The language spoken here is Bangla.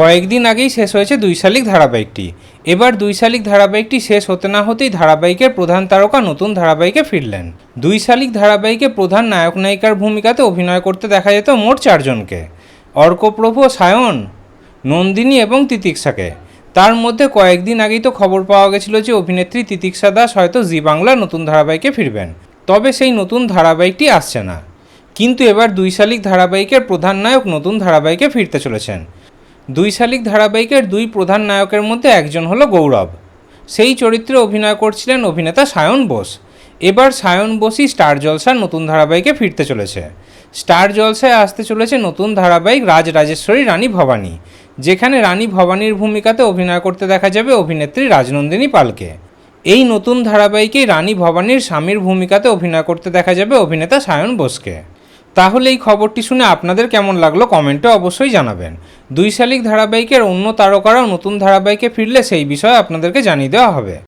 কয়েকদিন আগেই শেষ হয়েছে দুই শালিক ধারাবাহিকটি। এবার দুই শালিক ধারাবাহিকটি শেষ হতে না হতেই ধারাবাহিকের প্রধান তারকা নতুন ধারাবাহিকে ফিরলেন। দুই শালিক ধারাবাহিকে প্রধান নায়ক নায়িকার ভূমিকাতে অভিনয় করতে দেখা যেত মোট চারজনকে। অর্কপ্রভু সায়ন, নন্দিনী এবং তিতিক্ষাকে। তার মধ্যে কয়েকদিন আগেই তো খবর পাওয়া গেছিল যে অভিনেত্রী তিতিক্ষা দাস হয়তো জি বাংলা নতুন ধারাবাহিকে ফিরবেন। তবে সেই নতুন ধারাবাহিকটি আসছে না। কিন্তু এবার দুই শালিক ধারাবাহিকের প্রধান নায়ক নতুন ধারাবাহিকে ফিরতে চলেছেন। দুই শালিক ধারাবাহিকের দুই প্রধান নায়কের মধ্যে একজন হলো গৌরব। সেই চরিত্রে অভিনয় করছিলেন অভিনেতা সায়ন বোস। এবার সায়ন বোসই স্টার জলসার নতুন ধারাবাহিকে ফিরতে চলেছে। স্টার জলসায় আসতে চলেছে নতুন ধারাবাহিক রাজ রাজেশ্বরী রানী ভবানী, যেখানে রানী ভবানীর ভূমিকাতে অভিনয় করতে দেখা যাবে অভিনেত্রী রাজনন্দিনী পালকে। এই নতুন ধারাবাহিকে রানী ভবানীর স্বামীর ভূমিকাতে অভিনয় করতে দেখা যাবে অভিনেতা সায়ন বোসকে। তাহলে এই খবরটি শুনে আপনাদের কেমন লাগল কমেন্টে অবশ্যই জানাবেন। দুই শালিক ধারাবাহিকের অন্য তারকারাও নতুন ধারাবাহিকে ফিরলে সেই বিষয়ে আপনাদেরকে জানিয়ে দেওয়া হবে।